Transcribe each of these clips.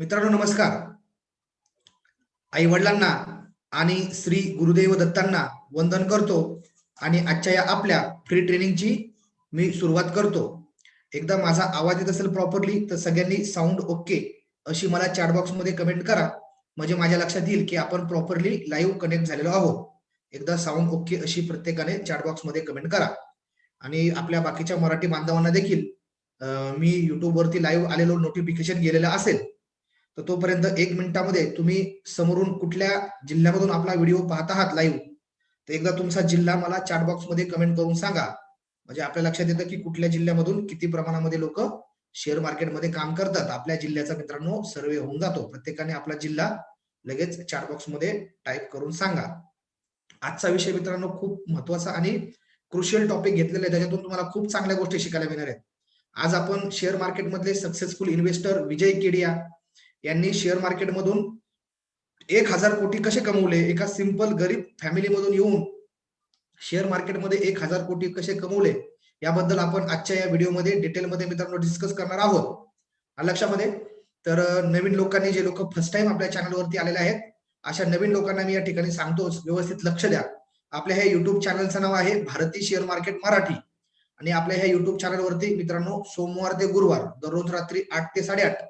मित्रांनो नमस्कार. आई वडिलांना आणि श्री गुरुदेव दत्तांना वंदन करतो आणि आजच्या या आपल्या फ्री ट्रेनिंगची मी सुरुवात करतो. एकदा माझा आवाज येत असेल प्रॉपरली तर सगळ्यांनी साऊंड ओके अशी मला चॅट बॉक्समध्ये कमेंट करा. म्हणजे माझ्या लक्षात येईल की आपण प्रॉपरली लाईव्ह कनेक्ट झालेलो आहोत. एकदा साऊंड ओके अशी प्रत्येकाने चॅट बॉक्समध्ये कमेंट करा. आणि आपल्या बाकीच्या मराठी बांधवांना देखील मी युट्यूबवरती लाईव्ह आलेलो नोटिफिकेशन गेलेलं असेल तर तोपर्यंत एक मिनिटामध्ये तुम्ही समोरून कुठल्या जिल्ह्यामधून आपला व्हिडिओ पाहत आहात लाईव्ह तर एकदा तुमचा जिल्हा मला चॅट बॉक्समध्ये कमेंट करून सांगा. म्हणजे आपल्या लक्षात येतं की कुठल्या जिल्ह्यामधून किती प्रमाणामध्ये लोक शेअर मार्केटमध्ये काम करतात. आपल्या जिल्ह्याचा मित्रांनो सर्वे होऊन जातो. प्रत्येकाने आपला जिल्हा लगेच चॅट बॉक्समध्ये टाईप करून सांगा. आजचा विषय मित्रांनो खूप महत्त्वाचा आणि क्रुशियल टॉपिक घेतलेला आहे. त्याच्यातून तुम्हाला खूप चांगल्या गोष्टी शिकायला मिळणार आहेत. आज आपण शेअर मार्केटमधले सक्सेसफुल इन्व्हेस्टर विजय केडिया यांनी शेअर मार्केटमधून एक हजार कोटी कसे कमवले? एका सिंपल गरीब फॅमिलीमधून येऊन शेअर मार्केटमध्ये एक हजार कोटी कसे कमवले? याबद्दल आपण आजच्या या व्हिडिओमध्ये डिटेलमध्ये मित्रांनो डिस्कस करणार आहोत. लक्षामध्ये तर नवीन लोकांनी जे लोक फर्स्ट टाइम आपल्या चॅनलवरती आलेले आहेत अशा नवीन लोकांना मी या ठिकाणी सांगतोच व्यवस्थित लक्ष द्या. आपल्या ह्या युट्यूब चॅनलचं नाव आहे भारतीय शेअर मार्केट मराठी. आणि आपल्या ह्या युट्यूब चॅनलवरती मित्रांनो सोमवार ते गुरुवार दररोज रात्री आठ ते साडेआठ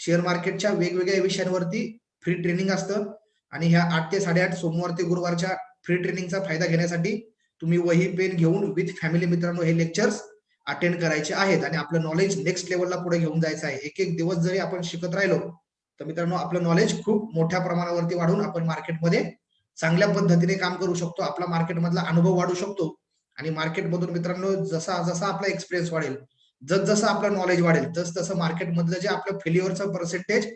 शेअर मार्केटच्या वेगवेगळ्या विषयांवरती फ्री ट्रेनिंग असतं. आणि ह्या आठ ते साडेआठ सोमवार ते गुरुवारच्या फ्री ट्रेनिंगचा फायदा घेण्यासाठी तुम्ही वही पेन घेऊन विथ फॅमिली मित्रांनो हे लेक्चर्स अटेंड करायचे आहेत. आणि आपलं नॉलेज नेक्स्ट लेवलला पुढे घेऊन जायचं आहे. एक एक दिवस जरी आपण शिकत राहिलो तर मित्रांनो आपलं नॉलेज खूप मोठ्या प्रमाणावरती वाढून आपण मार्केटमध्ये चांगल्या पद्धतीने काम करू शकतो. आपला मार्केटमधला अनुभव वाढू शकतो. आणि मार्केटमधून मित्रांनो जसा जसा आपला एक्सपिरियन्स वाढेल जस जसं आपलं नॉलेज वाढेल तस तसं मार्केटमधलं जे आपलं फेल्युअरचं पर्सेंटेज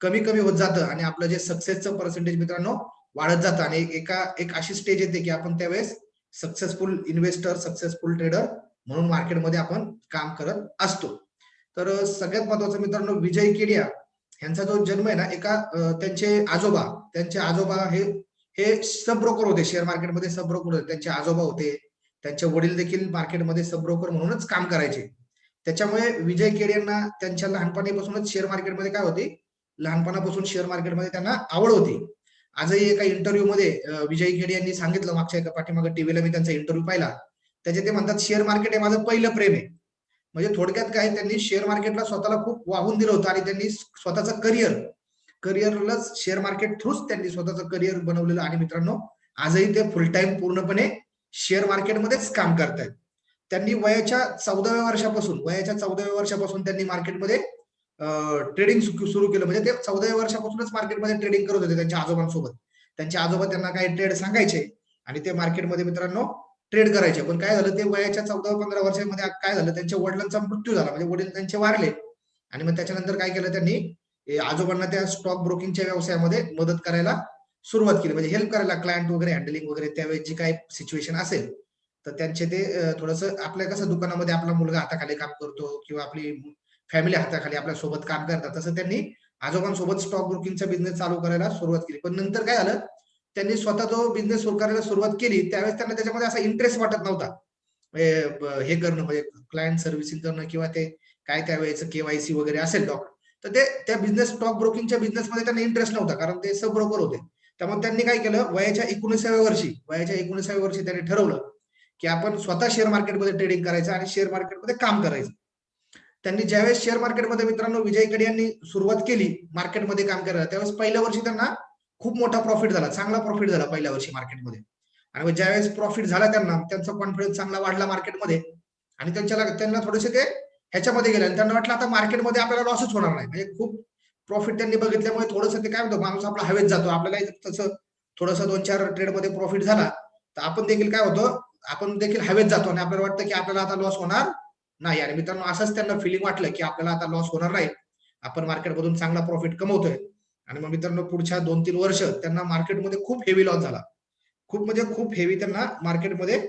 कमी कमी होत जातं आणि आपलं जे सक्सेसचं पर्सेंटेज मित्रांनो वाढत जातं. आणि एका एक अशी स्टेज येते की आपण त्यावेळेस सक्सेसफुल इन्व्हेस्टर सक्सेसफुल ट्रेडर म्हणून मार्केटमध्ये आपण काम करत असतो. तर सगळ्यात महत्वाचं मित्रांनो विजय केडिया यांचा जो जन्म आहे ना एका त्यांचे आजोबा त्यांचे आजोबा हे हे सब ब्रोकर होते. शेअर मार्केटमध्ये सब ब्रोकर होते. त्यांचे आजोबा होते. त्यांचे वडील देखील मार्केटमध्ये सब ब्रोकर म्हणूनच काम करायचे. त्याच्यामुळे विजय केड यांना त्यांच्या लहानपणीपासूनच शेअर मार्केटमध्ये काय होती? लहानपणापासून शेअर मार्केटमध्ये त्यांना आवड होती. आजही एका इंटरव्ह्यू मध्ये विजय खेडे यांनी सांगितलं मागच्या एका पाठीमागे टीव्हीला मी त्यांचा इंटरव्ह्यू पाहिला. त्याचे ते म्हणतात शेअर मार्केट हे माझं पहिलं प्रेम आहे. म्हणजे थोडक्यात काय त्यांनी शेअर मार्केटला स्वतःला खूप वाहून दिलं होतं आणि त्यांनी स्वतःचं करिअर करिअरलाच शेअर मार्केट थ्रूच त्यांनी स्वतःचं करिअर बनवलेलं. आणि मित्रांनो आजही ते फुल टाइम पूर्णपणे शेअर मार्केटमध्येच काम करतायत. त्यांनी वयाच्या चौदाव्या वर्षापासून वयाच्या चौदाव्या वर्षापासून त्यांनी मार्केटमध्ये ट्रेडिंग सुरू केलं. म्हणजे ते चौदाव्या वर्षापासूनच मार्केटमध्ये ट्रेडिंग करत होते त्यांच्या आजोबांसोबत. त्यांचे आजोबा त्यांना काही ट्रेड सांगायचे आणि ते मार्केटमध्ये मित्रांनो ट्रेड करायचे. पण काय झालं ते वयाच्या चौदा पंधरा वर्षामध्ये काय झालं त्यांच्या वडिलांचा मृत्यू झाला. म्हणजे वडील त्यांचे वारले आणि मग त्याच्यानंतर काय केलं त्यांनी आजोबांना त्या स्टॉक ब्रोकिंगच्या व्यवसायामध्ये मदत करायला सुरुवात केली. म्हणजे हेल्प करायला क्लायंट वगैरे हँडलिंग वगैरे त्यावेळेस जी काही सिच्युएशन असेल तर त्यांचे ते थोडस आपल्या कसं दुकानामध्ये आपला मुलगा हाताखाली काम करतो किंवा आपली फॅमिली हाताखाली आपल्यासोबत काम करतात तसं त्यांनी आजोबांसोबत स्टॉक ब्रोकिंगचा बिझनेस चालू करायला सुरुवात केली. पण नंतर काय झालं त्यांनी स्वतः जो बिझनेस सुरू करायला सुरुवात केली त्यावेळेस त्यांना त्याच्यामध्ये असा इंटरेस्ट वाटत नव्हता. म्हणजे, हे करणं म्हणजे क्लायंट सर्व्हिसिंग करणं किंवा ते काय त्यावेळेचं केवायसी वगैरे असेल डॉक तर ते त्या बिझनेस स्टॉक ब्रोकिंगच्या बिझनेसमध्ये त्यांना इंटरेस्ट नव्हता कारण ते सब ब्रोकर होते. त्यामुळे त्यांनी काय केलं वयाच्या एकोणीसाव्या वर्षी वयाच्या एकोणीसाव्या वर्षी त्यांनी ठरवलं की आपण स्वतः शेअर मार्केटमध्ये ट्रेडिंग करायचं आणि शेअर मार्केटमध्ये काम करायचं. त्यांनी ज्यावेळेस शेअर मार्केटमध्ये मित्रांनो विजयकडे यांनी सुरुवात केली मार्केटमध्ये काम करायला त्यावेळेस पहिल्या वर्षी त्यांना खूप मोठा प्रॉफिट झाला चांगला प्रॉफिट झाला पहिल्या वर्षी मार्केटमध्ये आणि ज्यावेळेस प्रॉफिट झाला त्यांना त्यांचा कॉन्फिडन्स चांगला वाढला मार्केटमध्ये आणि त्यांच्या त्यांना थोडेसे ते ह्याच्यामध्ये गेले आणि त्यांना वाटलं आता मार्केटमध्ये आपल्याला लॉसच होणार नाही. म्हणजे खूप प्रॉफिट त्यांनी बघितल्यामुळे थोडंसं ते काय म्हणतो माणूस आपला हवेत जातो. आपल्याला तसं थोडंसं दोन चार ट्रेडमध्ये प्रॉफिट झाला. तर आपण देखील काय होतं आपण देखील हवेत जातो आणि आपल्याला वाटतं की आपल्याला आता लॉस होणार नाही. आणि मित्रांनो असंच त्यांना फिलिंग वाटलं की आपल्याला आता लॉस होणार नाही. आपण मार्केटमधून चांगला प्रॉफिट कमवतोय. आणि मग मित्रांनो पुढच्या दोन तीन वर्ष त्यांना मार्केटमध्ये खूप हेवी लॉस झाला. खूप म्हणजे खूप हेवी त्यांना मार्केटमध्ये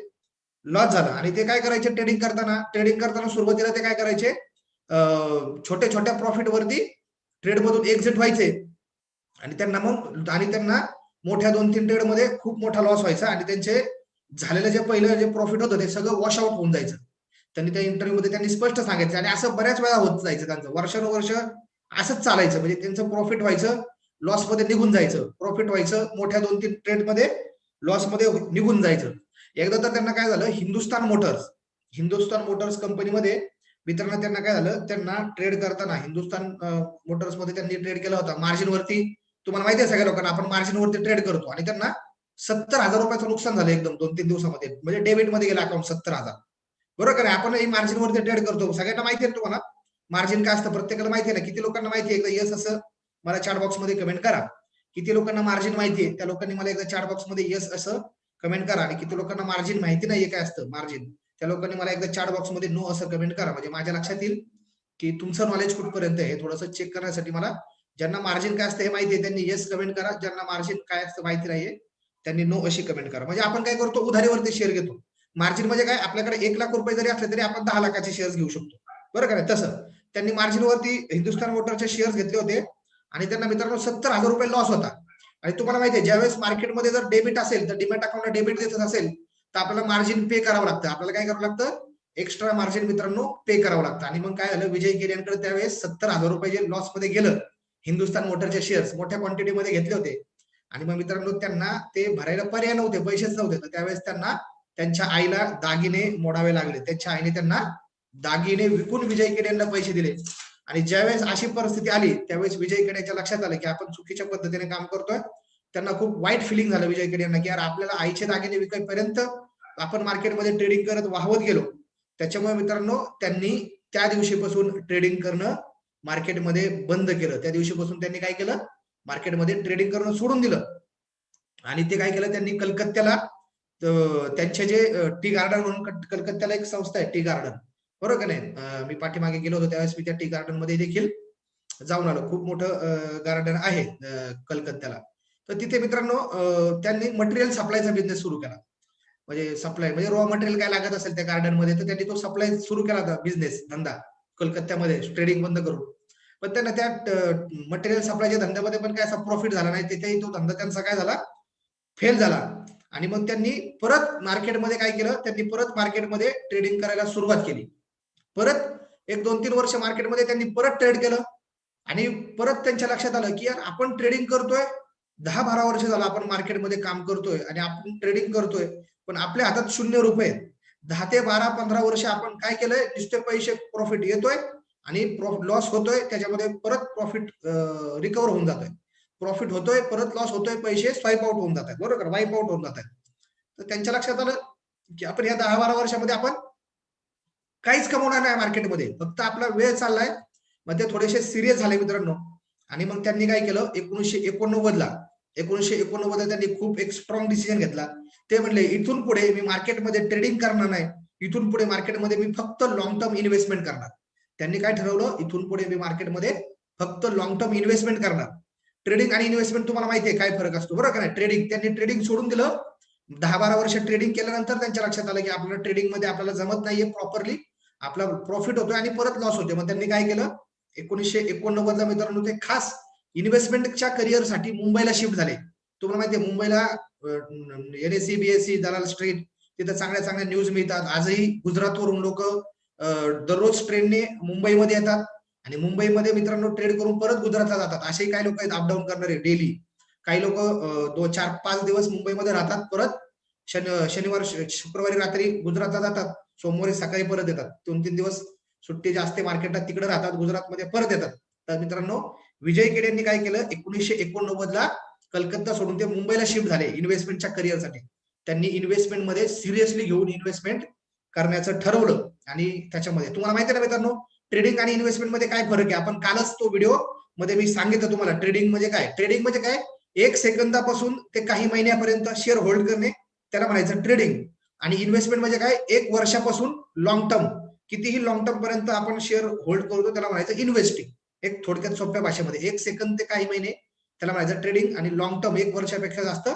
लॉस झाला. आणि ते काय करायचे? ट्रेडिंग करताना ट्रेडिंग करताना सुरुवातीला ते काय करायचे? छोट्या छोट्या प्रॉफिट वरती ट्रेड मधून एक्झिट व्हायचे. आणि त्यांना मग आणि त्यांना मोठ्या दोन तीन ट्रेडमध्ये खूप मोठा लॉस व्हायचा. आणि त्यांचे झालेलं जे पहिलं जे प्रॉफिट होतं ते सगळं वॉश आउट होऊन जायचं. त्यांनी त्या इंटरव्ह्यू मध्ये त्यांनी स्पष्ट सांगायचं आणि असं बऱ्याच वेळा होत जायचं त्यांचं. वर्षानुवर्ष असंच चालायचं. म्हणजे त्यांचं प्रॉफिट व्हायचं लॉसमध्ये निघून जायचं. प्रॉफिट व्हायचं मोठ्या दोन तीन ट्रेडमध्ये लॉसमध्ये निघून जायचं. एकदा तर त्यांना काय झालं हिंदुस्तान मोटर्स हिंदुस्तान मोटर्स कंपनीमध्ये मित्रांनो त्यांना काय झालं त्यांना ट्रेड करताना हिंदुस्तान मोटर्समध्ये त्यांनी ट्रेड केला होता. मार्जिन वरती तुम्हाला माहिती आहे सगळ्या लोकांना आपण मार्जिन वरती ट्रेड करतो. आणि त्यांना सत्तर हजार रुपयाचं नुकसान झालं एकदम दोन तीन दिवसामध्ये. म्हणजे डेबिटमध्ये गेलं अकाउंट सत्तर हजार. बरोबर आहे आपण मार्जिन वरती ट्रेड करतो. सगळ्यांना माहिती आहे तुम्हाला? मार्जिन काय असतं? प्रत्येकाला माहिती आहे ना? किती लोकांना माहिती आहे? एकदा यस असं मला चॅट बॉक्समध्ये कमेंट करा. किती लोकांना मार्जिन माहिती आहे? त्या लोकांनी मला एकदा चॅट बॉक्समध्ये येस असं कमेंट करा. आणि किती लोकांना मार्जिन माहिती नाहीये काय असतं? मार्जिन त्या लोकांनी मला एकदा चॅट बॉक्समध्ये नो असं कमेंट करा. म्हणजे माझ्या लक्षात येईल की तुमचं नॉलेज कुठपर्यंत आहे? थोडंसं चेक करण्यासाठी मला ज्यांना मार्जिन काय असतं हे माहिती आहे त्यांनी येस कमेंट करा. ज्यांना मार्जिन काय असतं माहिती नाहीये त्यांनी नो अशी कमेंट करा. म्हणजे आपण काय करतो? उधारीवरती शेअर घेतो. मार्जिन म्हणजे काय? आपल्याकडे एक लाख रुपये जरी असले तरी आपण दहा लाखाचे शेअर्स घेऊ शकतो. बरं का तसं. त्यांनी मार्जिनवरती हिंदुस्थान मोटरचे शेअर्स घेतले होते आणि त्यांना मित्रांनो सत्तर हजार रुपये लॉस होता. आणि तुम्हाला माहिती आहे ज्यावेळेस मार्केटमध्ये जर डेबिट असेल तर डिमॅट अकाउंटला डेबिट देत असेल तर आपल्याला मार्जिन पे करावं लागतं. आपल्याला काय करावं लागतं? एक्स्ट्रा मार्जिन मित्रांनो पे करावं लागतं. आणि मग काय झालं? विजय केरियांकडे त्यावेळेस सत्तर हजार रुपये जे लॉसमध्ये गेलं हिंदुस्थान मोटरचे शेअर्स मोठ्या क्वांटिटीमध्ये घेतले होते. आणि मग मित्रांनो त्यांना ते भरायला पर्याय नव्हते पैसेच नव्हते. तर त्यावेळेस त्यांना त्यांच्या आईला दागिने मोडावे लागले. त्यांच्या आईने त्यांना दागिने विकून विजय केडे यांना पैसे दिले. आणि ज्यावेळेस अशी परिस्थिती आली त्यावेळेस विजय केड्याच्या लक्षात आलं की आपण चुकीच्या पद्धतीने काम करतोय. त्यांना खूप वाईट फिलिंग झालं विजय केडे यांना की यार आपल्याला आईचे दागिने विकेपर्यंत आपण मार्केटमध्ये ट्रेडिंग करत वाहवत गेलो. त्याच्यामुळे मित्रांनो त्यांनी त्या दिवशीपासून ट्रेडिंग करणं मार्केटमध्ये बंद केलं. त्या दिवशीपासून त्यांनी काय केलं? मार्केटमध्ये ट्रेडिंग करणं सोडून दिलं. आणि ते काय केलं त्यांनी कलकत्त्याला त्यांचे जे टी गार्डन म्हणून कलकत्त्याला एक संस्था आहे टी गार्डन. बरोबर का नाही? मी पाठीमागे गेलो होतो त्यावेळेस मी त्या टी गार्डनमध्ये देखील जाऊन आलो. खूप मोठं गार्डन आहे कलकत्त्याला. तर तिथे मित्रांनो त्यांनी मटेरियल सप्लायचा बिझनेस सुरू केला. म्हणजे सप्लाय म्हणजे रॉ मटेरियल काय लागत असेल त्या गार्डनमध्ये तर त्यांनी तो सप्लाय सुरू केला होता बिझनेस धंदा. कलकत्त्यामध्ये ट्रेडिंग बंद करून. पण त्यांना त्या मटेरियल सप्लायच्या धंद्यामध्ये पण काय असा प्रॉफिट झाला नाही. तिथेही तो धंदा त्यांचा काय झाला? फेल झाला. आणि मग त्यांनी परत मार्केटमध्ये काय केलं? त्यांनी परत मार्केटमध्ये ट्रेडिंग करायला सुरुवात केली. परत एक दोन तीन वर्ष मार्केटमध्ये त्यांनी परत ट्रेड केलं. आणि परत त्यांच्या लक्षात आलं की यार आपण ट्रेडिंग करतोय. दहा बारा वर्ष झालं आपण मार्केटमध्ये काम करतोय आणि आपण ट्रेडिंग करतोय. पण आपल्या हातात शून्य रुपये दहा ते बारा पंधरा वर्ष आपण काय केलंय? नुसते पैसे प्रॉफिट येतोय. आणि लॉस होतोय त्याच्यामध्ये परत प्रॉफिट रिकवर होऊन जातोय. प्रॉफिट होतोय परत लॉस होतोय पैसे स्वाईप आउट होऊन जात बरोबर? वाईप आउट होऊन जातात. तर त्यांच्या लक्षात आलं की आपण या दहा बारा वर्षामध्ये आपण काहीच कमवणार नाही मार्केटमध्ये फक्त आपला वेळ चाललाय. मग ते थोडेसे सिरियस झाले मित्रांनो. आणि मग त्यांनी काय केलं? एकोणीसशे एकोणनव्वदला एकोणीसशे एकोणनव्वदला त्यांनी खूप एक स्ट्रॉंग डिसिजन घेतला. ते म्हणले इथून पुढे मी मार्केटमध्ये ट्रेडिंग करणार नाही. इथून पुढे मार्केटमध्ये मी फक्त लॉंग टर्म इन्व्हेस्टमेंट करणार. त्यांनी काय ठरवलं? इथून पुढे मी मार्केटमध्ये फक्त लॉंग टर्म इन्व्हेस्टमेंट करणार. ट्रेडिंग आणि इन्व्हेस्टमेंट तुम्हाला माहिती आहे काय फरक असतो. बरोबर का नाही? ट्रेडिंग त्यांनी ट्रेडिंग सोडून दिलं. दहा बारा वर्ष ट्रेडिंग केल्यानंतर त्यांच्या लक्षात आलं की आपल्याला ट्रेडिंगमध्ये आपल्याला जमत नाहीये प्रॉपरली आपला प्रॉफिट होतोय आणि परत लॉस होतोय. मग त्यांनी काय केलं? एकोणीसशे एकोणनव्वदला मित्रांनो ते खास इन्व्हेस्टमेंटच्या करिअरसाठी मुंबईला शिफ्ट झाले. तुम्हाला माहिती आहे मुंबईला एनएससी बीएससी दलाल स्ट्रीट तिथं चांगल्या चांगल्या न्यूज मिळतात. आजही गुजरातवरून लोक दररोज ट्रेनने मुंबईमध्ये येतात. आणि मुंबईमध्ये मित्रांनो ट्रेड करून परत गुजरातला जातात. असेही काही लोक आहेत अपडाऊन करणारे डेली काही लोक दोन चार पाच दिवस मुंबईमध्ये राहतात परत शनि शनिवार शुक्रवारी रात्री गुजरातला जातात. सोमवारी सकाळी परत येतात. दोन तीन दिवस सुट्टी जास्त मार्केटला तिकडे राहतात गुजरातमध्ये परत येतात. तर मित्रांनो विजय केड यांनी काय केलं? एकोणीसशे एकोणनव्वद ला कलकत्ता सोडून ते मुंबईला शिफ्ट झाले इन्व्हेस्टमेंटच्या करिअरसाठी त्यांनी इन्व्हेस्टमेंटमध्ये सिरियसली घेऊन इन्व्हेस्टमेंट करण्याचं ठरवलं आणि त्याच्यामध्ये. तुम्हाला माहिती आहे ना मित्रांनो ट्रेडिंग आणि इन्व्हेस्टमेंटमध्ये काय फरक आहे? आपण कालच तो व्हिडिओमध्ये मी सांगितलं तुम्हाला. ट्रेडिंग म्हणजे काय? ट्रेडिंग म्हणजे काय? एक सेकंदापासून ते काही महिन्यापर्यंत शेअर होल्ड करणे त्याला म्हणायचं ट्रेडिंग आणि इन्व्हेस्टमेंट म्हणजे काय? एक वर्षापासून लॉंग टर्म कितीही लॉंग टर्म पर्यंत आपण शेअर होल्ड करतो त्याला म्हणायचं इन्व्हेस्टिंग एक थोडक्यात सोप्या भाषेमध्ये. एक सेकंद ते काही महिने त्याला म्हणायचं ट्रेडिंग आणि लॉंग टर्म एक वर्षापेक्षा जास्त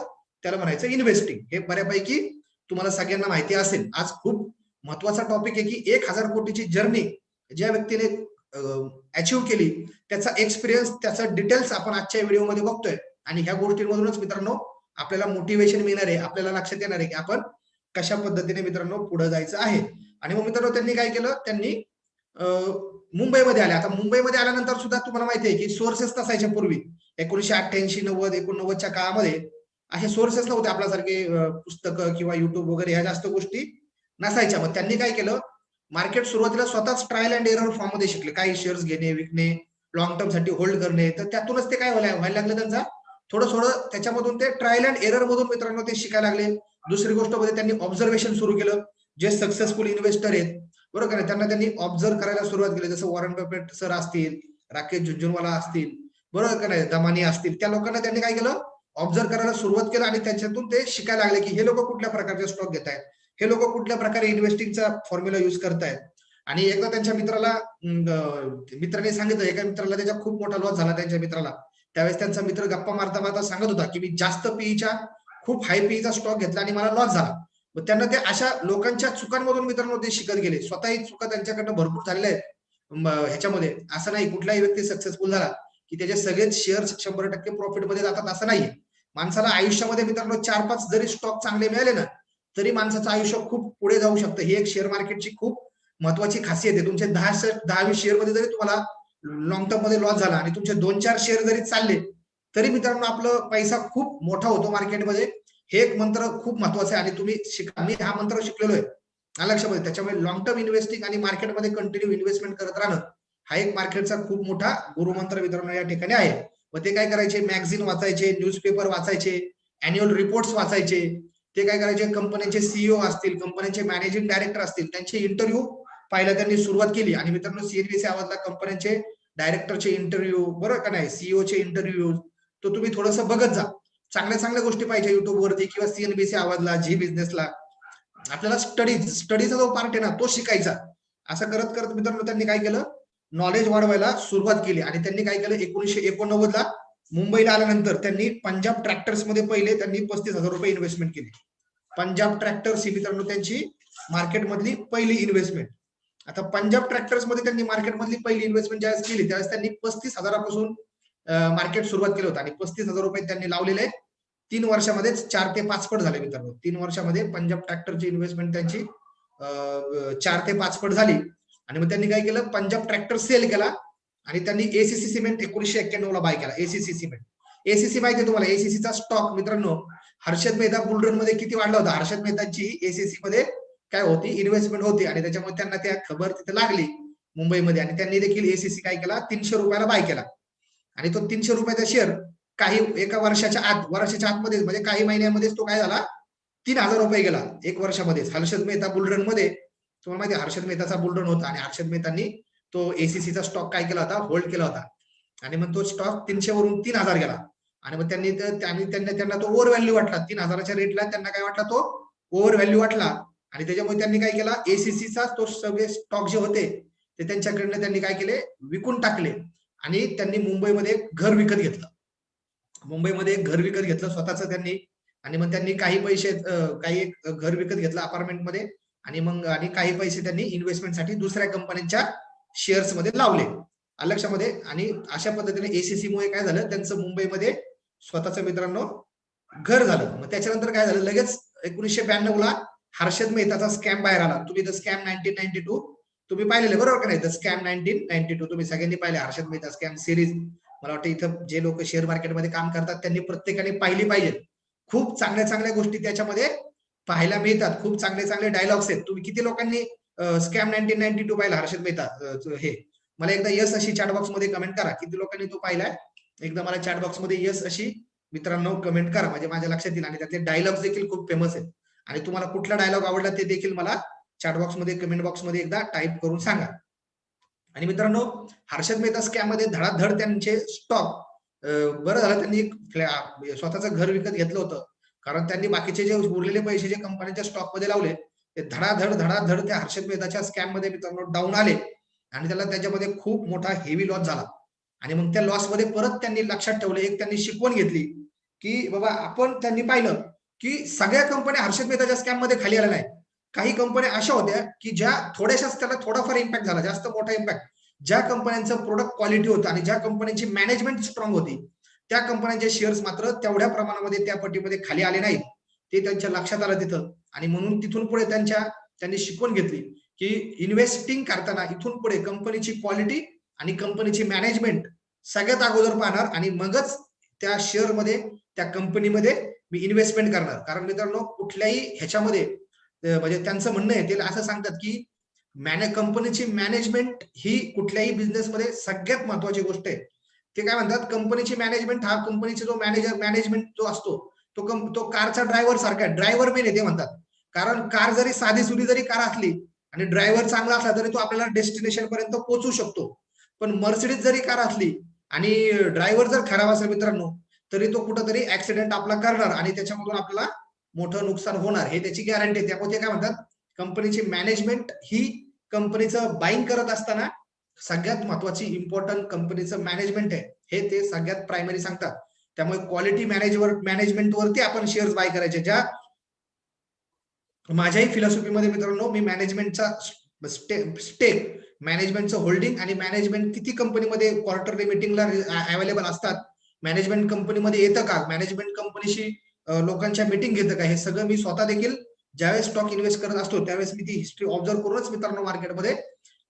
त्याला म्हणायचं इन्व्हेस्टिंग हे बऱ्यापैकी तुम्हाला सगळ्यांना माहिती असेल. आज खूप महत्त्वाचा टॉपिक आहे की एक हजार कोटीची जर्नी ज्या व्यक्तीने अचीव केली त्याचा एक्सपिरियन्स त्याचा डिटेल्स आपण आजच्या व्हिडिओमध्ये बघतोय. आणि ह्या गोष्टींमधूनच मित्रांनो आपल्याला मोटिवेशन मिळणार आहे आपल्याला लक्षात येणार आहे की आपण कशा पद्धतीने मित्रांनो पुढे जायचं आहे. आणि मग मित्रांनो त्यांनी काय केलं? त्यांनी मुंबईमध्ये आले आता मुंबईमध्ये आल्यानंतर सुद्धा तुम्हाला माहिती आहे की सोर्सेस नसायच्या पूर्वी. एकोणीशे अठ्ठ्याऐंशी नव्वद एकोणनव्वदच्या काळामध्ये असे सोर्सेस नव्हते आपल्यासारखे पुस्तकं किंवा युट्यूब वगैरे ह्या जास्त गोष्टी नसायच्या. मग त्यांनी काय केलं? मार्केट सुरुवातीला स्वतःच ट्रायल अँड एरर फॉर्ममध्ये शिकले. काही शेअर्स घेणे विकणे लॉंग टर्मसाठी होल्ड करणे. तर त्यातूनच ते काय व्हायला लागलं त्यांचा? थोडं थोडं त्याच्यामधून ते ट्रायल अँड एरर मधून मित्रांनो ते शिकायला लागले. दुसरी गोष्टमध्ये त्यांनी ऑब्झर्वेशन सुरू केलं. जे सक्सेसफुल इन्व्हेस्टर आहेत. बरोबर आहे त्यांना त्यांनी ऑब्झर्व करायला सुरुवात केली. जसं वॉरन बफेट सर असतील राकेश झुंझुनवाला असतील बरोबर का नाही? दमानी असतील. त्या लोकांना त्यांनी काय केलं? ऑब्झर्व करायला सुरुवात केलं आणि त्याच्यातून ते शिकायला लागले की हे लोक कुठल्या प्रकारचे स्टॉक घेत आहेत हे लोक कुठल्या प्रकारे इन्व्हेस्टिंगचा फॉर्म्युला युज करतायत? आणि एकदा त्यांच्या मित्राला मित्राने सांगितलं एका मित्राला त्याचा खूप मोठा लॉस झाला त्यांच्या मित्राला. त्यावेळेस त्यांचा मित्र गप्पा मारता मारता सांगत होता की मी जास्त पीईच्या खूप हाय पीईचा स्टॉक घेतला आणि मला लॉस झाला. मग त्यांना ते अशा लोकांच्या चुकांमधून मित्रांनो ते शिकत गेले. स्वतःही चुका त्यांच्याकडनं भरपूर झालेल्या आहेत. ह्याच्यामध्ये असं नाही कुठलाही व्यक्ती सक्सेसफुल झाला की त्याचे सगळेच शेअर्स शंभर टक्के प्रॉफिटमध्ये जातात असं नाहीये. माणसाला आयुष्यामध्ये मित्रांनो चार पाच जरी स्टॉक चांगले मिळाले ना तरी माणसाचं आयुष्य खूप पुढे जाऊ शकतं. ही एक शेअर मार्केटची खूप महत्वाची खासियत आहे. तुमचे दहा दहावीस शेअरमध्ये जरी तुम्हाला लॉंग टर्ममध्ये लॉस झाला आणि तुमचे दोन चार शेअर जरी चालले तरी मित्रांनो आपलं पैसा खूप मोठा होतो मार्केटमध्ये हे एक मंत्र खूप महत्वाचं आहे आणि तुम्ही शिका. मी हा मंत्र शिकलेलो आहे हा लक्षामध्ये त्याच्यामुळे लॉंग टर्म इन्व्हेस्टिंग आणि मार्केटमध्ये कंटिन्यू इन्व्हेस्टमेंट करत राहणं हा एक मार्केटचा खूप मोठा गुरुमंत्र मित्रांनो या ठिकाणी आहे. मग ते काय करायचे? मॅगझिन वाचायचे न्यूजपेपर वाचायचे अॅन्युअल रिपोर्ट्स वाचायचे ते काय करायचे? कंपन्यांचे सीईओ असतील कंपन्यांचे मॅनेजिंग डायरेक्टर असतील त्यांचे इंटरव्ह्यू पाहायला त्यांनी सुरुवात केली. आणि मित्रांनो सीएनबीसी आवाजला कंपन्यांचे डायरेक्टरचे इंटरव्ह्यू बरोबर का नाही? सीईओचे इंटरव्ह्यू तो तुम्ही थोडस बघत जा. चांगल्या चांगल्या गोष्टी पाहिजे युट्यूब वरती किंवा सीएनबीसी आवाजला झी बिझनेसला आपल्याला स्टडीज स्टडीचा जो पार्ट आहे ना तो शिकायचा. असं करत करत मित्रांनो त्यांनी काय केलं? नॉलेज वाढवायला सुरुवात केली. आणि त्यांनी काय केलं? एकोणीशे एकोणनव्वद ला मुंबईला आल्यानंतर त्यांनी पंजाब ट्रॅक्टर्समध्ये पहिले त्यांनी पस्तीस हजार रुपये इन्व्हेस्टमेंट केली. पंजाब ट्रॅक्टर्स ही मित्रांनो त्यांची मार्केटमधली पहिली इन्व्हेस्टमेंट आता पंजाब ट्रॅक्टर्समध्ये त्यांनी मार्केटमधली पहिली इन्व्हेस्टमेंट ज्यावेळेस केली त्यावेळेस त्यांनी पस्तीस हजारापासून मार्केट सुरुवात केलं होतं. आणि पस्तीस हजार रुपये त्यांनी लावलेले तीन वर्षामध्येच चार ते पाच पट झाले मित्रांनो. तीन वर्षामध्ये पंजाब ट्रॅक्टरची इन्व्हेस्टमेंट त्यांची चार ते पाच पट झाली. आणि मग त्यांनी काय केलं? पंजाब ट्रॅक्टर सेल केला. आणि त्यांनी एसीसी सिमेंट एकोणीशे एक्क्याण्णव ला बाय केला. एसीसी सिमेंट एसीसी माहिती आहे तुम्हाला? एसीसीचा स्टॉक मित्रांनो हर्षद मेहता बुलरनमध्ये किती वाढला होता? हर्षद मेहताची एसीसी मध्ये काय होती? इन्व्हेस्टमेंट होती आणि त्याच्यामुळे त्यांना त्या खबर तिथे लागली मुंबईमध्ये. आणि त्यांनी देखील एसीसी काय केला? तीनशे रुपयाला बाय केला. आणि तो तीनशे रुपयाचा शेअर काही एका वर्षाच्या आत वर्षाच्या आतमध्ये म्हणजे काही महिन्यामध्येच तो काय झाला? तीन हजार रुपये गेला एक वर्षामध्येच. हर्षद मेहता बुलरनमध्ये तुम्हाला माहिती हर्षद मेहताचा बुलरन होता आणि हर्षद मेहतांनी तो एसीसीचा स्टॉक काय केला होता? होल्ड केला होता. आणि मग तो स्टॉक तीनशे वरून तीन हजार गेला. आणि मग त्यांनी त्यांनी त्यांना त्यांना तो ओव्हर व्हॅल्यू वाटला. तीन हजाराच्या रेटला त्यांना काय वाटला? तो ओव्हर व्हॅल्यू वाटला. आणि त्याच्यामुळे त्यांनी काय केला? एसीसीचा तो सगळे स्टॉक जे होते ते त्यांच्याकडनं त्यांनी काय केले? विकून टाकले. आणि त्यांनी मुंबईमध्ये घर विकत घेतलं. मुंबईमध्ये एक घर विकत घेतलं स्वतःच त्यांनी. आणि मग त्यांनी काही पैसे काही घर विकत घेतलं अपार्टमेंटमध्ये. आणि मग आणि काही पैसे त्यांनी इन्व्हेस्टमेंटसाठी दुसऱ्या कंपन्यांच्या शेअर्समध्ये लावले. अलक्षामध्ये आणि अशा पद्धतीने एसीसी मुळे काय झालं? त्यांचं मुंबईमध्ये स्वतःचं मित्रांनो घर झालं. मग त्याच्यानंतर काय झालं? लगेच एकोणीसशे ब्याण्णव ला हर्षद मेहताचा स्कॅम बाहेर आला. तुम्ही the scam nineteen ninety two तुम्ही पाहिलेले बरोबर का नाही? The scam nineteen ninety two तुम्ही सगळ्यांनी पाहिले. हर्षद मेहता स्कॅम सिरीज मला वाटतं इथं जे लोक शेअर मार्केटमध्ये काम करतात त्यांनी प्रत्येकाने पाहिली पाहिजे. खूप चांगल्या चांगल्या गोष्टी त्याच्यामध्ये पाहायला मिळतात. खूप चांगले चांगले डायलॉग्स आहेत. तुम्ही किती लोकांनी स्कॅम नाईन्टीन नाईन्टी टू पाहिला हर्षद मेहता हे. मला एकदा यस अशी चॅटबॉक्समध्ये कमेंट करा. किती लोकांनी तो पाहिलाय? एकदा मला चॅटबॉक्समध्ये यस अशी मित्रांनो कमेंट करा. म्हणजे माझ्या लक्षात येईल आणि त्यातले डायलॉग देखील खूप फेमस आहेत. आणि तुम्हाला कुठला डायलॉग आवडला ते देखील मला चॅटबॉक्समध्ये कमेंट बॉक्समध्ये एकदा टाईप करून सांगा. आणि मित्रांनो हर्षद मेहता स्कॅममध्ये धडाधड त्यांचे स्टॉक बरं झालं त्यांनी एक स्वतःचं घर विकत घेतलं होतं. कारण त्यांनी बाकीचे जे उरलेले पैसे जे कंपनीच्या स्टॉकमध्ये लावले ते धडाधड धडाधड त्या हर्षद मेहताच्या स्कॅममध्ये मित्रांनो डाऊन आले. आणि त्याला त्याच्यामध्ये खूप मोठा हेवी लॉस झाला. आणि मग त्या लॉसमध्ये परत त्यांनी लक्षात ठेवलं एक त्यांनी शिकवण घेतली की बाबा आपण त्यांनी पाहिलं की सगळ्या कंपन्या हर्षद मेहताच्या स्कॅममध्ये खाली आल्या नाही काही कंपन्या अशा होत्या की ज्या थोड्याशाच त्याला थोडाफार इम्पॅक्ट झाला जास्त मोठा इम्पॅक्ट ज्या कंपन्यांचं प्रोडक्ट क्वालिटी होतं आणि ज्या कंपन्यांची मॅनेजमेंट स्ट्रॉंग होती त्या कंपन्यांचे शेअर्स मात्र तेवढ्या प्रमाणामध्ये त्या पटीमध्ये खाली आले नाहीत. ते त्यांच्या लक्षात आलं तिथं. आणि म्हणून तिथून पुढे त्यांच्या त्यांनी शिकवण घेतली की इन्व्हेस्टिंग करताना इथून पुढे कंपनीची क्वालिटी आणि कंपनीची मॅनेजमेंट सगळ्यात अगोदर पाहणार आणि मगच त्या शेअरमध्ये त्या कंपनीमध्ये मी इन्व्हेस्टमेंट करणार. कारण मित्रांनो कुठल्याही ह्याच्यामध्ये म्हणजे त्यांचं म्हणणं आहे ते असं सांगतात की मॅने कंपनीची मॅनेजमेंट ही कुठल्याही बिझनेसमध्ये सगळ्यात महत्वाची गोष्ट आहे. ते काय म्हणतात कंपनीची मॅनेजमेंट हा कंपनीचा जो मॅनेजर मॅनेजमेंट जो असतो तो कम तो कारचा ड्रायव्हर सारखा ड्रायव्हर मेन आहे ते म्हणतात. कारण कार जरी साधी सुधी जरी कार असली आणि ड्रायव्हर चांगला असला तरी तो आपल्याला डेस्टिनेशन पर्यंत पोहोचू शकतो. पण मर्सिडीज जरी कार असली आणि ड्रायव्हर जर खराब असेल मित्रांनो तरी तो कुठंतरी ऍक्सिडेंट आपला करणार आणि त्याच्यामधून आपल्याला मोठं नुकसान होणार. हे त्याची गॅरंटी आहे. त्यामुळे ते काय म्हणतात कंपनीची मॅनेजमेंट ही कंपनीचं बाईंग करत असताना सगळ्यात महत्वाची इम्पॉर्टंट कंपनीचं मॅनेजमेंट आहे. हे ते सगळ्यात प्रायमरी सांगतात. त्यामुळे क्वालिटी मॅनेजवर मॅनेजमेंट वरती आपण शेअर्स बाय करायचे. ज्या माझ्याही फिलॉसॉफीमध्ये मित्रांनो मी मॅनेजमेंटचा स्टेक मॅनेजमेंटचं होल्डिंग आणि मॅनेजमेंट किती कंपनीमध्ये क्वार्टरली मिटिंगला अवेलेबल असतात? मॅनेजमेंट कंपनीमध्ये येतं का? मॅनेजमेंट कंपनीशी लोकांच्या मिटिंग घेतं का? हे सगळं मी स्वतः देखील ज्यावेळेस स्टॉक इन्व्हेस्ट करत असतो त्यावेळेस मी ती हिस्ट्री ऑब्झर्व करूनच मित्रांनो मार्केटमध्ये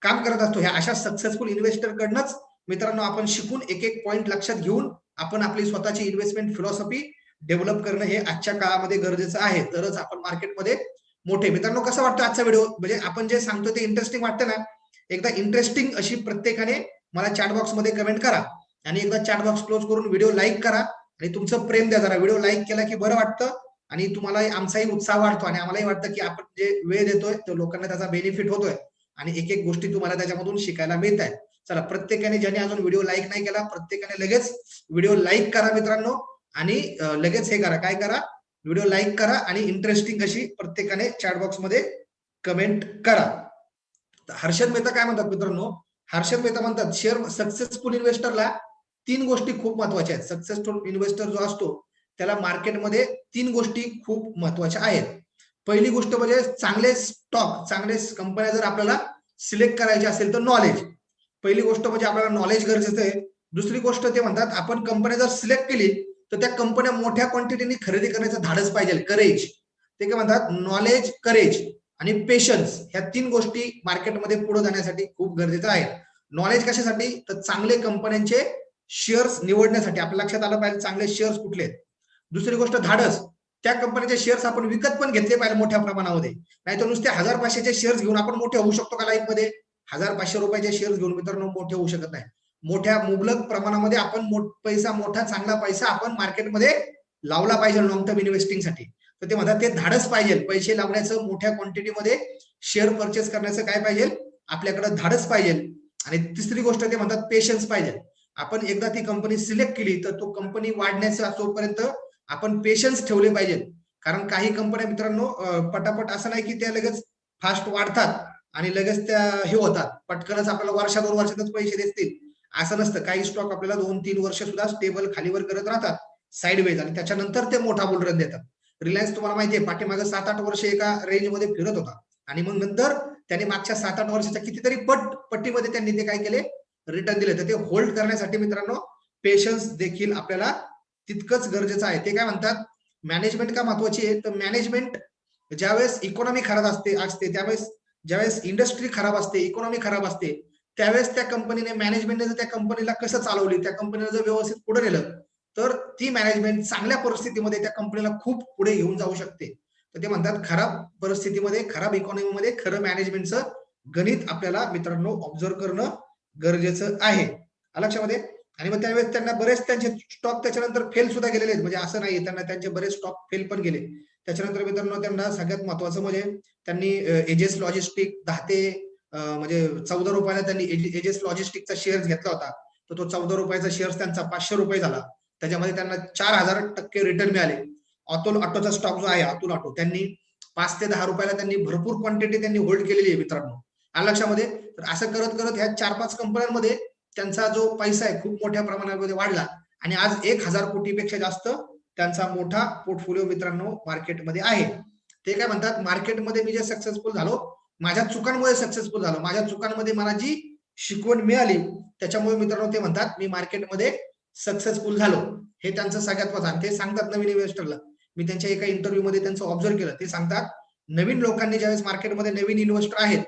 काम करत असतो. ह्या अशा सक्सेसफुल इन्व्हेस्टरकडनंच मित्रांनो आपण शिकून एक एक पॉईंट लक्षात घेऊन आपण आपली स्वतःची इन्व्हेस्टमेंट फिलॉसॉफी डेव्हलप करणं हे आजच्या काळामध्ये गरजेचं आहे. तरच आपण मार्केटमध्ये मोठे. मित्रांनो कसं वाटतं आजचा व्हिडिओ? म्हणजे आपण जे सांगतो ते इंटरेस्टिंग वाटतं ना? एकदा इंटरेस्टिंग अशी प्रत्येकाने मला चॅट बॉक्समध्ये कमेंट करा. आणि एकदा चॅट बॉक्स क्लोज करून व्हिडिओ लाईक करा. आणि तुमचं प्रेम द्या जरा. व्हिडिओ लाईक केला की बरं वाटतं. आणि तुम्हाला आमचाही उत्साह वाढतो. आणि आम्हालाही वाटतं की आपण जे वेळ देतोय तो लोकांना त्याचा बेनिफिट होतोय. आणि एक एक गोष्टी तुम्हाला त्याच्यामधून शिकायला मिळत आहेत चला प्रत्येकाने ज्याने अजून व्हिडिओ लाईक नाही केला प्रत्येकाने लगेच व्हिडिओ लाईक करा मित्रांनो. आणि लगेच हे करा. काय करा? व्हिडिओ लाईक करा आणि इंटरेस्टिंग अशी प्रत्येकाने चॅट बॉक्समध्ये कमेंट करा. हर्षद मेहता काय म्हणतात मित्रांनो? हर्षद मेहता म्हणतात शेअर सक्सेसफुल इन्व्हेस्टरला तीन गोष्टी खूप महत्त्वाच्या आहेत. सक्सेसफुल इन्व्हेस्टर जो असतो त्याला मार्केटमध्ये तीन गोष्टी खूप महत्त्वाच्या आहेत. पहिली गोष्ट म्हणजे चांगले स्टॉक चांगले कंपन्या जर आपल्याला सिलेक्ट करायचे असेल तर नॉलेज पहिली गोष्ट म्हणजे आपल्याला नॉलेज गरजेचं आहे. दुसरी गोष्ट ते म्हणतात आपण कंपन्या जर सिलेक्ट केली तर त्या कंपन्या मोठ्या क्वांटिटीने खरेदी करण्याचं धाडस पाहिजे. करेज ते काय म्हणतात? नॉलेज करेज आणि पेशन्स ह्या तीन गोष्टी मार्केटमध्ये पुढे जाण्यासाठी खूप गरजेचं आहे नॉलेज कशासाठी? तर चांगले कंपन्यांचे शेअर्स निवडण्यासाठी. आपल्या लक्षात आलं पाहिजे चांगले शेअर्स कुठले आहेत. दुसरी गोष्ट धाडस. त्या कंपनीचे शेअर्स आपण विकत पण घेतले पाहिजे मोठ्या प्रमाणामध्ये. नाही तर नुसते हजार पाचशेचे शेअर्स घेऊन आपण मोठे होऊ शकतो का लाईफमध्ये हजार पाचशे रुपयाचे शेअर्स घेऊन मित्रांनो मोठे होऊ शकत नाही. मोठ्या मुबलक प्रमाणामध्ये आपण मोठ- पैसा मोठा चांगला पैसा आपण मार्केटमध्ये लावला पाहिजे लॉंग टर्म इन्व्हेस्टिंगसाठी तर ते म्हणतात ते धाडस पाहिजे. पैसे लावण्याचं मोठ्या क्वांटिटीमध्ये शेअर परचेस करण्याचं काय पाहिजे? आपल्याकडे धाडस पाहिजे. आणि तिसरी गोष्ट ते म्हणतात पेशन्स पाहिजे. आपण एकदा ती कंपनी सिलेक्ट केली तर तो कंपनी वाढण्याचा तोपर्यंत आपण पेशन्स ठेवले पाहिजे. कारण काही कंपन्या मित्रांनो पटापट असं नाही की त्या लगेच फास्ट वाढतात आणि लगेच त्या हे होतात. पटकनच आपल्याला वर्षा दोन वर्षातच पैसे देतील असं नसतं. काही स्टॉक आपल्याला दोन तीन वर्ष सुद्धा स्टेबल खालीवर करत राहतात साईडवेज आणि त्याच्यानंतर ते मोठा बुलरन देतात. रिलायन्स तुम्हाला माहितीये पाठीमागे सात आठ वर्ष एका रेंजमध्ये फिरत होता. आणि मग नंतर त्याने मागच्या सात आठ वर्षाच्या कितीतरी पट पट्टीमध्ये त्यांनी ते काय केले? रिटर्न दिले. तर ते होल्ड करण्यासाठी मित्रांनो पेशन्स देखील आपल्याला तितकंच गरजेचं आहे. ते काय म्हणतात? मॅनेजमेंट का महत्वाची आहे? तर मॅनेजमेंट ज्यावेळेस इकॉनॉमी खराब असते असते त्यावेळेस ज्यावेळेस इंडस्ट्री खराब असते इकॉनॉमी खराब असते त्यावेळेस त्या कंपनीने मॅनेजमेंटने जर त्या कंपनीला कसं चालवली त्या कंपनीला जर व्यवस्थित पुढे नेलं तर ती मॅनेजमेंट चांगल्या परिस्थितीमध्ये त्या कंपनीला खूप पुढे घेऊन जाऊ शकते. तर ते म्हणतात खराब परिस्थितीमध्ये खराब इकॉनॉमीमध्ये खरं मॅनेजमेंटचं गणित आपल्याला मित्रांनो ऑब्झर्व करणं गरजेचं आहे. लक्षामध्ये आणि मग त्यावेळेस त्यांना बरेच त्यांचे स्टॉक त्याच्यानंतर फेल सुद्धा गेलेले आहेत. म्हणजे असं नाही त्यांना त्यांचे बरेच स्टॉक फेल पण गेले. त्याच्यानंतर मित्रांनो त्यांना सगळ्यात महत्वाचं म्हणजे त्यांनी एजेस लॉजिस्टिक दहा ते म्हणजे चौदा रुपयाला त्यांनी एजेस लॉजिस्टिकचा शेअर घेतला होता. तर तो चौदा रुपयाचा शेअर त्यांचा पाचशे रुपये झाला. त्याच्यामध्ये त्यांना चार हजार टक्के रिटर्न मिळाले. अतुल ऑटोचा स्टॉक जो आहे अतुल ऑटो त्यांनी पाच ते दहा रुपयाला त्यांनी भरपूर क्वांटिटी त्यांनी होल्ड केलेली आहे मित्रांनो. आलं लक्षामध्ये तर असं करत करत ह्या चार पाच कंपन्यांमध्ये त्यांचा जो पैसा आहे खूप मोठ्या प्रमाणामध्ये वाढला. आणि आज एक हजार कोटीपेक्षा जास्त त्यांचा मोठा पोर्टफोलिओ मित्रांनो मार्केटमध्ये आहे. ते काय म्हणतात मार्केटमध्ये मी जे सक्सेसफुल झालो माझ्या चुकांमुळे सक्सेसफुल झालो. माझ्या चुकांमध्ये मला जी शिकवण मिळाली त्याच्यामुळे मित्रांनो ते म्हणतात मी मार्केटमध्ये सक्सेसफुल झालो. हे त्यांचं सगळ्यात प्रधान. ते सांगतात नवीन इन्व्हेस्टरला मी त्यांच्या एका इंटरव्ह्यू मध्ये त्यांचं ऑब्झर्व केलं. ते सांगतात नवीन लोकांनी ज्यावेळेस मार्केटमध्ये नवीन इन्व्हेस्टर आहेत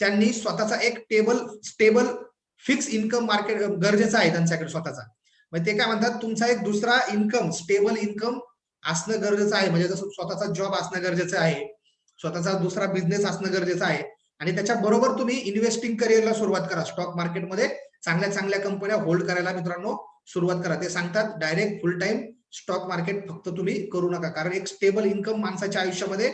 त्यांनी स्वतःचा एक table stable fix income market गरजेचं आहे त्यांच्याकडे स्वतःचा. म्हणजे ते काय म्हणतात तुमचा एक दुसरा इन्कम स्टेबल इन्कम असणं गरजेचं आहे. म्हणजे जसं स्वतःचा जॉब असणं गरजेचं आहे स्वतःचा दुसरा बिझनेस असणं गरजेचं आहे. आणि त्याच्या बरोबर तुम्ही इन्व्हेस्टिंग करिअरला सुरुवात करा. स्टॉक मार्केटमध्ये चांगल्या चांगल्या कंपन्या होल्ड करायला मित्रांनो सुरुवात करा. ते सांगतात direct full time stock market फक्त तुम्ही करू नका. कारण एक स्टेबल इन्कम माणसाच्या आयुष्यामध्ये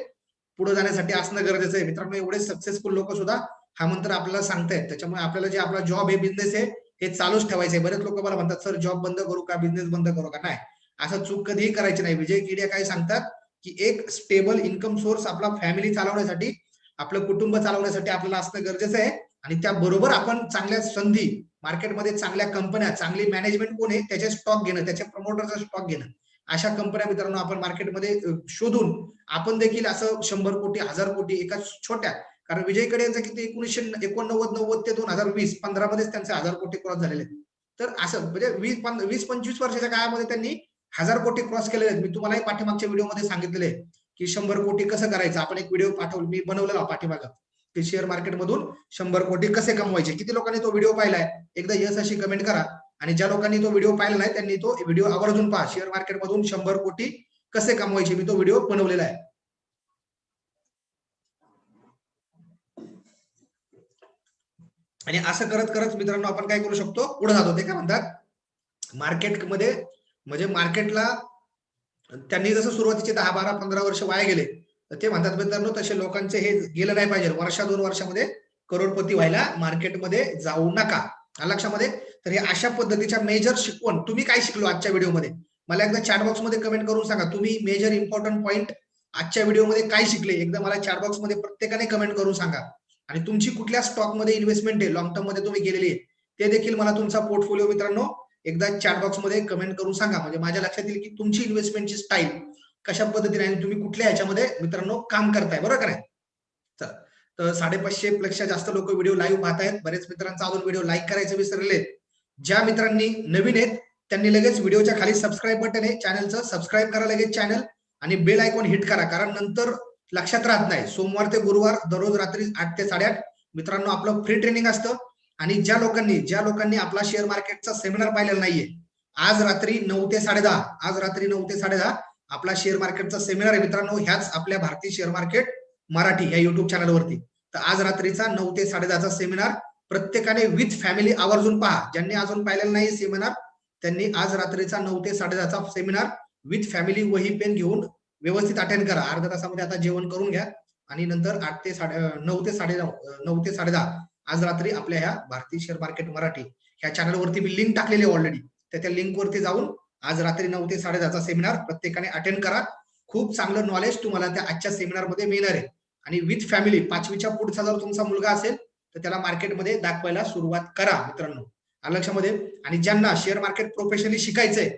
पुढे जाण्यासाठी असणं गरजेचं आहे. मित्रांनो एवढे सक्सेसफुल लोक सुद्धा हा मंत्र आपल्याला सांगतायत. त्याच्यामुळे आपल्याला जे आपला जॉब हे बिझनेस आहे हे चालूच ठेवायचं आहे बरेच लोक मला म्हणतात सर जॉब बंद करू का? बिझनेस बंद करू का? नाही. असं चूक कधीही करायची नाही. विजय किडिया काय सांगतात की एक स्टेबल इन्कम सोर्स आपला फॅमिली चालवण्यासाठी आपलं कुटुंब चालवण्यासाठी आपल्याला असणं गरजेचं आहे. आणि त्याबरोबर आपण चांगल्या संधी मार्केटमध्ये चांगल्या कंपन्या चांगली मॅनेजमेंट कोण आहे? त्याचे स्टॉक घेणं त्याच्या प्रमोटरचा स्टॉक घेणं. अशा कंपन्या मित्रांनो आपण मार्केटमध्ये शोधून आपण देखील असं शंभर कोटी हजार कोटी एका छोट्या कारण विजयकडे यांचं किती? एकोणीसशे एकोणनव्वद नव्वद ते दोन हजार वीस पंधरा मध्येच त्यांचे हजार कोटी क्रॉस झालेले तर असं म्हणजे वीस वीस पंचवीस वर्षाच्या काळामध्ये त्यांनी हजार कोटी क्रॉस केलेले आहेत. मी तुम्हालाही पाठीमागच्या व्हिडिओमध्ये सांगितलेले की शंभर कोटी कसं करायचं? आपण एक व्हिडिओ पाठवला मी बनवलेला पाठीमागा. की शेअर मार्केटमधून शंभर कोटी कसे कमवायचे? किती लोकांनी तो व्हिडिओ पाहिलाय? एकदा यस अशी कमेंट करा. आणि ज्या लोकांनी तो व्हिडिओ पाहिला नाही त्यांनी तो व्हिडिओ आवर्जून पहा. शेअर मार्केटमधून शंभर कोटी कसे कमवायचे? मी तो व्हिडिओ बनवलेला आहे. आणि असं करत करत मित्रांनो आपण काय करू शकतो? पुढे जातो. ते काय म्हणतात? मार्केटमध्ये म्हणजे मार्केटला त्यांनी जसं सुरुवातीचे दहा बारा पंधरा वर्ष वाया गेले तर ते म्हणतात मित्रांनो तसे लोकांचे हे गेलं नाही पाहिजे. वर्षा दोन वर्षामध्ये करोडपती व्हायला मार्केटमध्ये जाऊ नका. लक्षामध्ये? तर हे अशा पद्धतीच्या मेजर शिकवण. तुम्ही काय शिकलो आजच्या व्हिडिओमध्ये? मला एकदा चॅट बॉक्समध्ये कमेंट करून सांगा. तुम्ही मेजर इम्पॉर्टंट पॉईंट आजच्या व्हिडिओमध्ये काय शिकले? एकदा मला चॅट बॉक्समध्ये प्रत्येकाने कमेंट करून सांगा. आणि तुमची कुठल्या स्टॉकमध्ये इन्व्हेस्टमेंट आहे? लॉंग टर्ममध्ये तुम्ही गेलेली आहे. ते देखील मला तुमचा पोर्टफोलिओ मित्रांनो एकदा चॅट बॉक्समध्ये कमेंट करून सांगा. म्हणजे माझ्या लक्षात येईल की तुमची इन्व्हेस्टमेंटची स्टाईल कशा पद्धतीने आणि तुम्ही कुठल्या ह्याच्यामध्ये मित्रांनो काम करताय. बरोबर का नाही? चला. तर साडेपाचशे पेक्षा जास्त लोक व्हिडिओ लाईव्ह पाहतायत बरेच मित्रांचा अजून व्हिडिओ लाईक करायचे विसरले ज्या मित्रांनी नवीन आहेत त्यांनी लगेच व्हिडिओच्या खाली सबस्क्राईब बटन आहे चॅनलचं सबस्क्राईब करा लगेच चॅनल आणि बेल आयकॉन हिट करा. कारण नंतर लक्षात राहत नाही. सोमवार ते गुरुवार दररोज रात्री आठ ते साडेआठ मित्रांनो आपलं फ्री ट्रेनिंग असतं. आणि ज्या लोकांनी ज्या लोकांनी आपला शेअर मार्केटचा सेमिनार पाहिलेला नाहीये आज रात्री नऊ ते साडे आज रात्री नऊ ते साडे आपला शेअर मार्केटचा सेमिनार आहे मित्रांनो ह्याच आपल्या भारतीय शेअर मार्केट मराठी या युट्यूब चॅनलवरती तर आज रात्रीचा नऊ ते साडेदहाचा सेमिनार प्रत्येकाने विथ फॅमिली आवर्जून पहा. ज्यांनी अजून पाहिलेला नाही सेमिनार त्यांनी आज रात्रीचा नऊ ते साडेदहाचा सेमिनार विथ फॅमिली वही पेन घेऊन व्यवस्थित अटेंड करा. अर्ध्या तासामध्ये आता जेवण करून घ्या आणि नंतर आठ ते साडे नऊ ते साडे नऊ ते साडे आज रात्री आपल्या ह्या भारतीय शेअर मार्केट मराठी ह्या चॅनलवरती मी लिंक टाकलेली आहे ऑलरेडी तर त्या लिंकवरती जाऊन आज रात्री नऊ ते साडेदहाचा सेमिनार प्रत्येकाने अटेंड करा. खूप चांगलं नॉलेज तुम्हाला त्या आजच्या सेमिनारमध्ये मिळणार आहे. आणि विथ फॅमिली पाचवीच्या पुढचा जर तुमचा मुलगा असेल तर त्याला मार्केटमध्ये दाखवायला सुरुवात करा मित्रांनो. आलं लक्षामध्ये? आणि ज्यांना शेअर मार्केट प्रोफेशनली शिकायचंय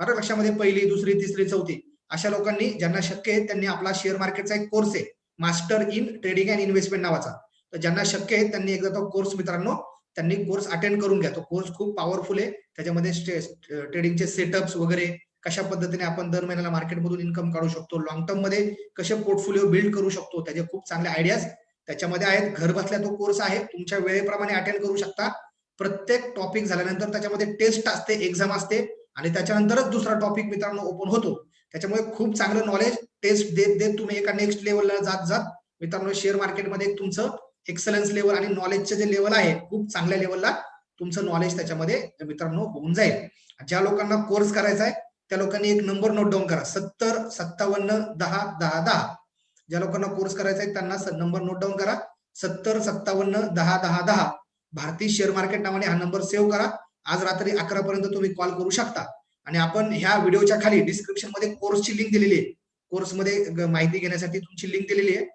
बरं लक्षामध्ये? पहिली दुसरी तिसरी चौथी. अशा लोकांनी ज्यांना शक्य आहे त्यांनी आपला शेअर मार्केटचा एक कोर्स आहे master in trading and investment नावाचा. तर ज्यांना शक्य आहे त्यांनी एकदा तो कोर्स मित्रांनो त्यांनी कोर्स अटेंड करून घ्या. तो कोर्स खूप पॉवरफुल आहे. त्याच्यामध्ये ट्रेडिंगचे सेटअप्स वगैरे कशा पद्धतीने आपण दर महिन्याला मार्केटमधून इन्कम काढू शकतो लॉंग टर्ममध्ये कसे पोर्टफोलिओ बिल्ड करू शकतो त्याचे खूप चांगले आयडियाज त्याच्यामध्ये आहेत. घर बसल्या तो कोर्स आहे. तुमच्या वेळेप्रमाणे अटेंड करू शकता. प्रत्येक टॉपिक झाल्यानंतर त्याच्यामध्ये टेस्ट असते एक्झाम असते आणि त्याच्यानंतरच दुसरा टॉपिक मित्रांनो ओपन होतो. त्याच्यामुळे खूप चांगलं नॉलेज टेस्ट देत देत तुम्ही एका नेक्स्ट लेवलला जात जात मित्रांनो शेअर मार्केटमध्ये तुमचं एक्सलन्स लेवल आणि नॉलेजचे जे लेवल आहे खूप चांगल्या लेवलला तुमचं नॉलेज त्याच्यामध्ये मित्रांनो होऊन जाईल. ज्या लोकांना कोर्स करायचा आहे त्या लोकांनी एक नंबर नोट डाऊन करा. सत्तर सत्तावन्न दहा दहा दहा. ज्या लोकांना कोर्स करायचा आहे त्यांना नंबर नोट डाऊन करा. सत्तर सत्तावन्न दहा दहा दहा. भारतीय शेअर मार्केट नावाने हा नंबर सेव्ह करा. आज रात्री अकरा पर्यंत तुम्ही कॉल करू शकता. आणि आपण ह्या व्हिडिओच्या खाली डिस्क्रिप्शनमध्ये कोर्सची लिंक दिलेली आहे. कोर्समध्ये माहिती घेण्यासाठी तुमची लिंक दिलेली आहे.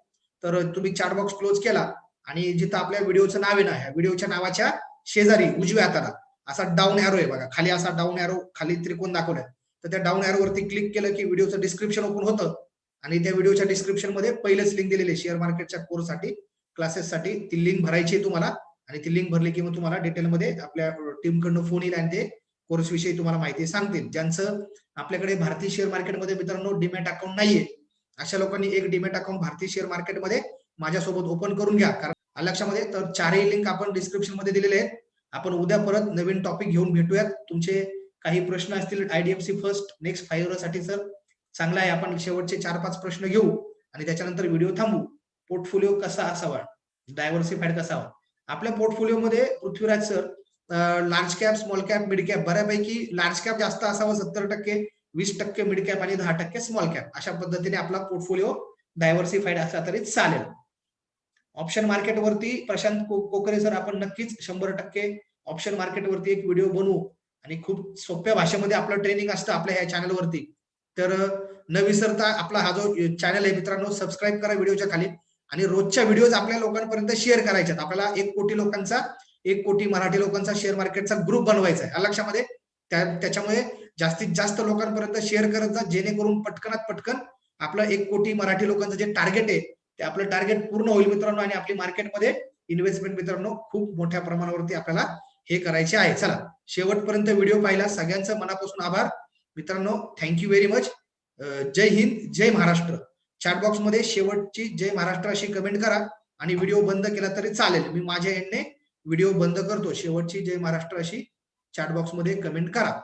तर तुम्ही चार्ट बॉक्स क्लोज केला. आणि जिथं आपल्या व्हिडिओचं नाव आहे ना ह्या व्हिडिओच्या नावाच्या शेजारी उजव्या हाताला असा डाऊन एरो आहे बघा. खाली असा डाऊन एरो खाली त्रिकोण दाखवलाय. तर त्या डाऊन एरो वरती क्लिक केलं की व्हिडिओचं डिस्क्रिप्शन ओपन होतं. आणि त्या व्हिडिओच्या डिस्क्रिप्शनमध्ये पहिलेच लिंक दिलेली शेअर मार्केटच्या कोर्ससाठी क्लासेससाठी ती लिंक भरायची आहे तुम्हाला. आणि ती लिंक भरली की मग तुम्हाला डिटेलमध्ये आपल्या टीमकडनं फोन येईल आणि ते कोर्स विषयी तुम्हाला माहिती सांगतील. ज्यांचं आपल्याकडे भारतीय शेअर मार्केटमध्ये मित्रांनो डिमॅट अकाउंट नाहीये अशा लोकांनी एक डिमॅट अकाउंट भारतीय शेअर मार्केटमध्ये माझ्यासोबत ओपन करून घ्या. कारण लक्षामध्ये तर चारही लिंक आपण डिस्क्रिप्शनमध्ये दिलेले आहेत. आपण उद्या परत नवीन टॉपिक घेऊन भेटूयात. तुमचे काही प्रश्न असतील आयडीएफसी फर्स्ट नेक्स्ट फाईव्हसाठी सर चांगला आहे आपण शेवटचे चार पाच प्रश्न घेऊ आणि त्याच्यानंतर व्हिडिओ थांबू. पोर्टफोलिओ कसा असावा? डायव्हर्सिफाईड कसा हवा आपल्या पोर्टफोलिओमध्ये Prithviraj sir large cap small cap mid cap बऱ्यापैकी लार्ज कॅप जास्त असावा सत्तर टक्के वीस टक्के मिड कॅप आणि दहा टक्के स्मॉल कॅप अशा पद्धतीने आपला पोर्टफोलिओ डायव्हर्सिफाईड असला तरी चालेल. ऑप्शन मार्केटवरती प्रशांत कोकरे सर आपण नक्कीच शंभर टक्के ऑप्शन मार्केटवरती एक व्हिडिओ बनवू. आणि खूप सोप्या भाषेमध्ये आपलं ट्रेनिंग असतं आपल्या ह्या चॅनलवरती तर न विसरता आपला हा जो चॅनल आहे मित्रांनो सबस्क्राईब करा व्हिडिओच्या खाली. आणि रोजच्या व्हिडिओज आपल्या लोकांपर्यंत शेअर करायच्यात. आपल्याला एक कोटी लोकांचा एक कोटी मराठी लोकांचा शेअर मार्केटचा ग्रुप बनवायचा आहे. या लक्षामध्ये त्या त्याच्यामुळे जास्तीत जास्त लोकांपर्यंत शेअर करत जा जेणेकरून पटकनात पटकन आपलं एक कोटी मराठी लोकांचं जे टार्गेट आहे ते आपलं टार्गेट पूर्ण होईल मित्रांनो आणि आपली मार्केटमध्ये इन्व्हेस्टमेंट मित्रांनो खूप मोठ्या प्रमाणावरती आपल्याला हे करायचे आहे. चला शेवटपर्यंत व्हिडिओ पाहिला. सगळ्यांचं मनापासून आभार. मित्रांनो thank you very much Jai Hind Jai Maharashtra. चॅटबॉक्समध्ये शेवटची जय महाराष्ट्र अशी कमेंट करा आणि व्हिडिओ बंद केला तरी चालेल. मी माझ्या एंडने व्हिडिओ बंद करतो. शेवटची जय महाराष्ट्र अशी चॅटबॉक्समध्ये कमेंट करा.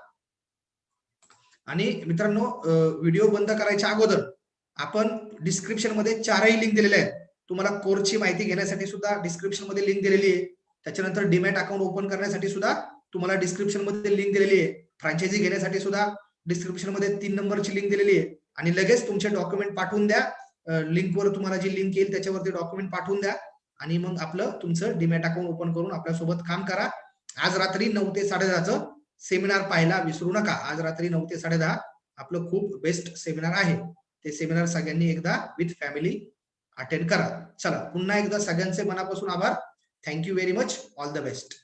आणि मित्रांनो व्हिडिओ बंद करायच्या अगोदर आपण डिस्क्रिप्शनमध्ये चारही लिंक दिलेल्या आहेत. तुम्हाला कोर्सची माहिती घेण्यासाठी सुद्धा डिस्क्रिप्शनमध्ये लिंक दिलेली आहे. त्याच्यानंतर डिमॅट अकाउंट ओपन करण्यासाठी सुद्धा तुम्हाला डिस्क्रिप्शनमध्ये लिंक दिलेली आहे. फ्रँचायझी घेण्यासाठी सुद्धा डिस्क्रिप्शनमध्ये तीन नंबरची लिंक दिलेली आहे. आणि लगेच तुमचे डॉक्युमेंट पाठवून द्या. लिंकवर तुम्हाला जी लिंक येईल त्याच्यावरती डॉक्युमेंट पाठवून द्या. आणि मग आपलं तुमचं डीमॅट अकाउंट ओपन करून आपल्यासोबत काम करा. आज रात्री नऊ ते साडेदहाचं सेमिनार पाहायला विसरू नका. आज रात्री नऊ ते साडेदहा आपलं खूप बेस्ट सेमिनार आहे. ते सेमिनार सगळ्यांनी एकदा विथ फॅमिली अटेंड करा. चला पुन्हा एकदा सगळ्यांचे मनापासून आभार. Thank you very much all the best